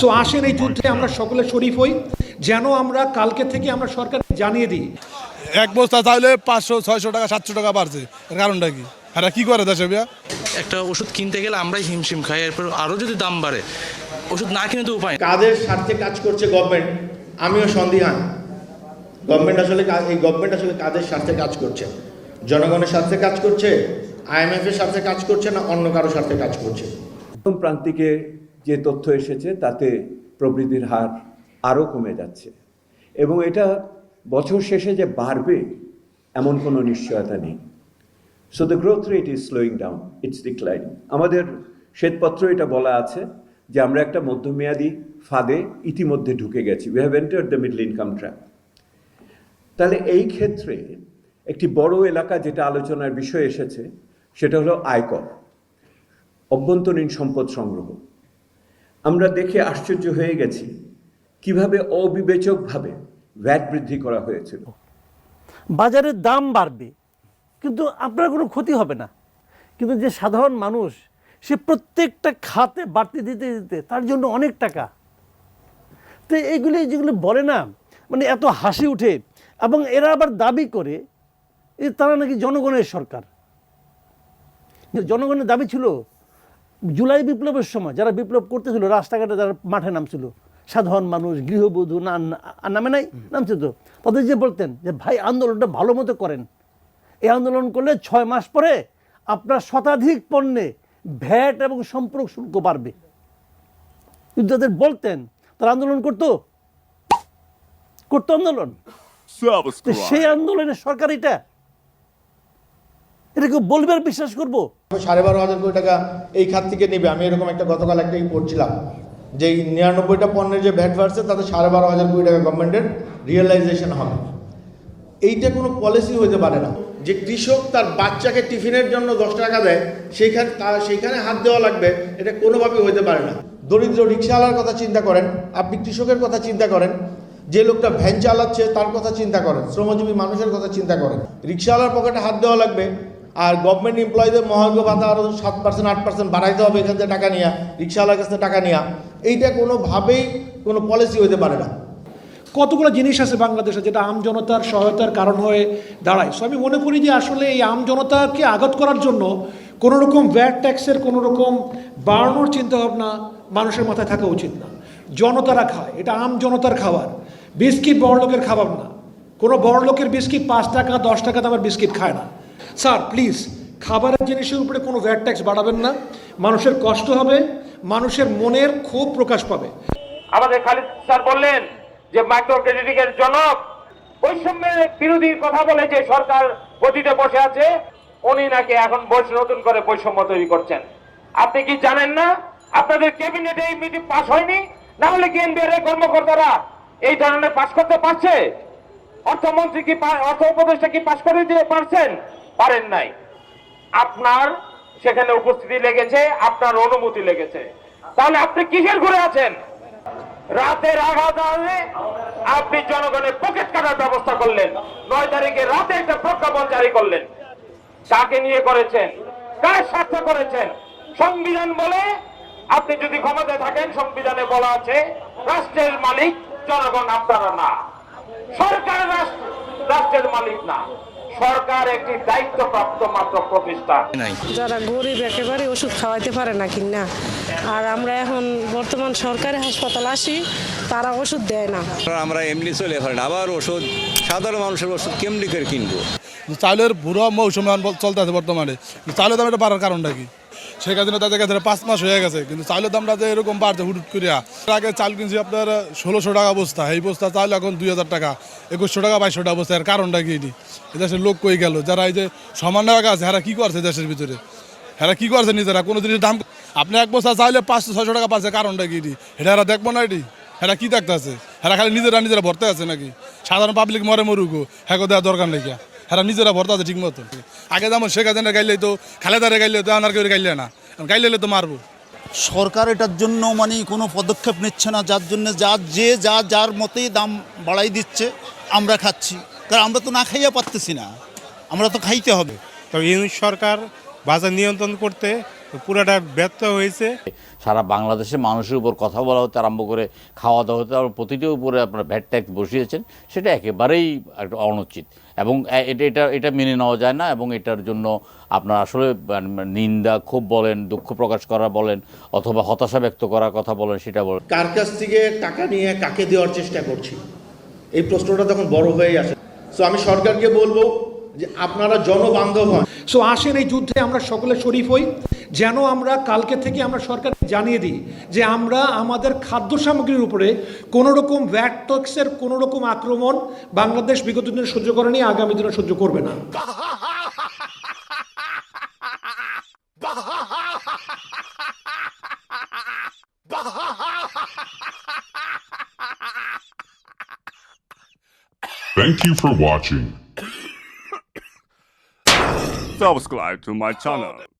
So আসেন এই যুদ্ধে আমরা সকলে শরীফ হই। যেন আমরা কালকে থেকে আমরা সরকারকে জানিয়ে দিই। এক বস্তা চাইলে পাঁচশো ছয়শো টাকা সাতশো টাকা বাড়ছে। এর কারণটা কি? হ্যাঁ কি করে দেশে বিয়া একটা ওষুধ কিনতে গেলে আমরাই হিমশিম খাই এরপর আরও যদি দাম বাড়ে ওষুধ না কিনে তো উপায়। কাদের স্বার্থে কাজ করছে গভর্নমেন্ট আমিও সন্দিহান। গভর্নমেন্ট আসলে এই গভর্নমেন্ট আসলে কাদের স্বার্থে কাজ করছে? জনগণের স্বার্থে কাজ করছে? আইএমএফ এর স্বার্থে কাজ করছে না অন্য কারও স্বার্থে কাজ করছে? প্রথম প্রান্তিকে যে তথ্য এসেছে তাতে প্রবৃদ্ধির হার আরও কমে যাচ্ছে। এবং এটা বছর শেষে যে বাড়বে এমন কোনো নিশ্চয়তা নেই। So the growth rate is slowing down it's declining আমাদের শ্বেতপত্র এটা বলা আছে যে আমরা একটা মধ্যমেয়াদী ফাঁদে ইতিমধ্যে ঢুকে গেছি। We have entered the middle income trap তাহলে এই ক্ষেত্রে একটি বড় এলাকা যেটা আলোচনার বিষয় এসেছে, সেটা হলো আয়কর, অভ্যন্তরীণ সম্পদ সংগ্রহ। আমরা দেখে আশ্চর্য হয়ে গেছি কীভাবে অবিবেচকভাবে ভ্যাট বৃদ্ধি করা হয়েছিল। বাজারের দাম বাড়বে, কিন্তু আপনার কোনো ক্ষতি হবে না। কিন্তু যে সাধারণ মানুষ, সে প্রত্যেকটা খাতে বাড়তি দিতে দিতে তার জন্য অনেক টাকা। তো এইগুলি যেগুলো বলে না মানে এত হাসি উঠে, এবং এরা আবার দাবি করে তারা নাকি জনগণের সরকার। জনগণের দাবি ছিল জুলাই বিপ্লবের সময় যারা বিপ্লব করতেছিল রাস্তাঘাটে যারা মাঠে নামছিল সাধারণ মানুষ গৃহবধূ না নামে নাই নামছে তো। তাদের যে বলতেন যে ভাই আন্দোলনটা ভালো মতো করেন। এই আন্দোলন করলে ছয় মাস পরে আপনার শতাধিক পণ্যে ভ্যাট এবং সম্পর্ক শুল্ক বাড়বে। কিন্তু তাদের বলতেন তারা আন্দোলন করতো। করতো আন্দোলন। সেই আন্দোলনের সরকার এটা এটা বলবে আর বিশ্বাস করব? সাড়ে বারো হাজার কোটি টাকা এই খাত থেকে নেবে। আমি এরকম একটা গতকাল একটা পড়ছিলাম। যে নিরানব্বইটা পণ্যের যে ভ্যাট বাড়ছে, তাতে সাড়ে বারো হাজার কোটি টাকা গভর্নমেন্টের রিয়েলাইজেশন হবে। এইটা কোনো পলিসি হতে পারে না। যে কৃষক তার বাচ্চাকে টিফিনের জন্য দশ টাকা দেয়, সেইখানে তার সেইখানে হাত দেওয়া লাগবে, এটা কোনোভাবেই হতে পারে না। দরিদ্র রিক্সাওয়ালার কথা চিন্তা করেন, আপনি কৃষকের কথা চিন্তা করেন, যে লোকটা ভ্যান চালাচ্ছে তার কথা চিন্তা করেন, শ্রমজীবী মানুষের কথা চিন্তা করেন। রিক্সাওয়ালার পকেটে হাত দেওয়া লাগবে আর গভর্নমেন্ট এমপ্লয়ীদের মহার্ঘ ভাতা আরও সাত পার্সেন্ট আট পার্সেন্ট বাড়াইতে হবে এখান থেকে টাকা নিয়ে, রিক্সাওয়ালার কাছ থেকে টাকা নিয়ে। এইটা কোনোভাবেই কোনো পলিসি হতে পারে না। কতগুলো জিনিস আছে বাংলাদেশে যেটা আম জনতার সহায়তার কারণ হয়ে দাঁড়ায়? সো আমি মনে করি যে আসলে এই আম জনতাকে আঘাত করার জন্য কোনো রকম ভ্যাট ট্যাক্সের কোনো রকম বাড়ানোর চিন্তাভাবনা মানুষের মাথায় থাকা উচিত না। জনতারা খায়, এটা আম জনতার খাবার। বিস্কিট বড় লোকের খাবার না। কোনো বড় লোকের বিস্কিট পাঁচ টাকা, দশ টাকা দামের বিস্কিট খায় না। স্যার প্লিজ খাবারের জিনিসের উপরে কোনো ভ্যাট ট্যাক্স বাড়াবেন না। মানুষের কষ্ট হবে, মানুষের মনের ক্ষোভ প্রকাশ পাবে। আমাদের খালিদ স্যার বললেন যে মাইক্রো ক্রেডিটিং এর জনক বৈষম্যের বিরোধীর কথা বলে যে সরকার গতিতে বসে আছে, উনি নাকি এখন বসে নতুন করে বৈষম্য তৈরি করছেন। আপনি কি জানেন না? আপনাদের ক্যাবিনেটে এই মিটিং পাস হয়নি? না হলে কি এনবিআর এর কর্মকর্তারা এই ধরনের পাস করতে পারছে? অর্থমন্ত্রী কি অর্থ উপদেষ্টা কি পাস করে দিতে পারছেন? পারেন নাই। আপনার সেখানে উপস্থিতি লেগেছে, আপনার অনুমতি লেগেছে। তাহলে আপনি কিসের ঘুরে আছেন? রাতের আঘাত আনলে আপনি জনগণের পকেট কাটার ব্যবস্থা করলেন। নয় তারিখে রাতে একটা প্রজ্ঞাপন জারি করলেন। কাকে নিয়ে করেছেন? কার স্বার্থে করেছেন? সংবিধান বলে আপনি যদি ক্ষমতায় থাকেন, সংবিধানে বলা আছে, রাষ্ট্রের মালিক জনগণ আপনারা না। সরকার রাষ্ট্র- রাষ্ট্রের মালিক না। সরকার একটি দায়িত্বপ্রাপ্ত মাত্র প্রতিষ্ঠান। যারা গরিব একেবারে ওষুধ খাওয়াইতে পারে না কিনা আর আমরা এখন বর্তমান সরকারি হাসপাতাল আসি তারা ওষুধ দেয় না। আমরা এমনি চলে পারেন আবার ওষুধ সাধারণ মানুষের ওষুধ কেমনি করে কিনবো? চাউলের বুড়ো মৌসুম চলতে আছে বর্তমানে। চাউলের দাম এটা বাড়ার কারণটা কি? শেখ হাসিনা তাদের কাছে পাঁচ মাস হয়ে গেছে, কিন্তু চাউলের দামটা যে এরকম বাড়ছে হুটুট করিয়া। আগে চাল কিনছি আপনার ষোলোশো টাকা বস্তা, এই বস্তা চাল এখন দুই হাজার টাকা, একুশশো টাকা, বাইশশো টাকা বস্তা, এর কারণটা কি এটি? এদেশের লোক কই গেল? যারা এই যে সমান টাকা আছে হ্যাঁ কি করছে দেশের ভিতরে? হ্যাঁ কি করছে নিজেরা? কোনো জিনিস দাম আপনি এক বস্তা চাইলে পাঁচশো, ছয়শো টাকা পাচ্ছে, কারণটা কি এটি? এটা এরা দেখব না এটি? হ্যাঁ কি দেখতেছে? হ্যাঁ খালি নিজেরা নিজেরা ভরতে আছে নাকি? সাধারণ পাবলিক মরে মরুক হ্যাঁ দেওয়া দরকার নাকি হ্যাঁ নিজেরা ভর্তা আছে ঠিক মতো আগে যেমন শেখ হাসিনা গাইলে তো খালেদারে গাইলে তো আনার কেউ গাইলে না। গাইলে তো মারবো। সরকার এটার জন্য মানে কোনো পদক্ষেপ নিচ্ছে না যার জন্য যা যে যা যার মতেই দাম বাড়াই দিচ্ছে আমরা খাচ্ছি। কারণ আমরা তো না খাইয়া পারতেছি না। আমরা তো খাইতে হবে। তবে ইউনিট সরকার বাজার নিয়ন্ত্রণ করতে পুরাটা ব্যর্থ হয়েছে। সারা বাংলাদেশে মানুষের উপর কথা বলা হতে আরম্ভ করে খাওয়া দাওয়া হতে আরম্ভ প্রতিটির উপরে আপনারা ভ্যাট ট্যাক্স বসিয়েছেন সেটা একেবারেই একটা অনুচিত। এবং এটা এটা এটা মেনে নেওয়া যায় না এবং এটার জন্য আপনার আসলে মানে নিন্দা ক্ষোভ বলেন দুঃখ প্রকাশ করা বলেন অথবা হতাশা ব্যক্ত করার কথা বলেন সেটা বলেন। কার কাছ থেকে টাকা নিয়ে কাকে দেওয়ার চেষ্টা করছি? এই প্রশ্নটা তখন বড় হয়ে আসে। সো আমি সরকারকে বলব যে আপনারা জনবান্ধব হন। সো আসেন এই যুদ্ধে আমরা সকলে শরীফ হই। যেন আমরা কালকে থেকে আমরা সরকারকে জানিয়ে দিই যে আমরা আমাদের খাদ্য সামগ্রীর উপরে কোনো রকম ভ্যাট ট্যাক্সের কোনো রকম আক্রমণ বাংলাদেশ বিগত দিনে সহ্য করেনি আগামী দিনে সহ্য করবে না Thank you for watching. Subscribe to my channel.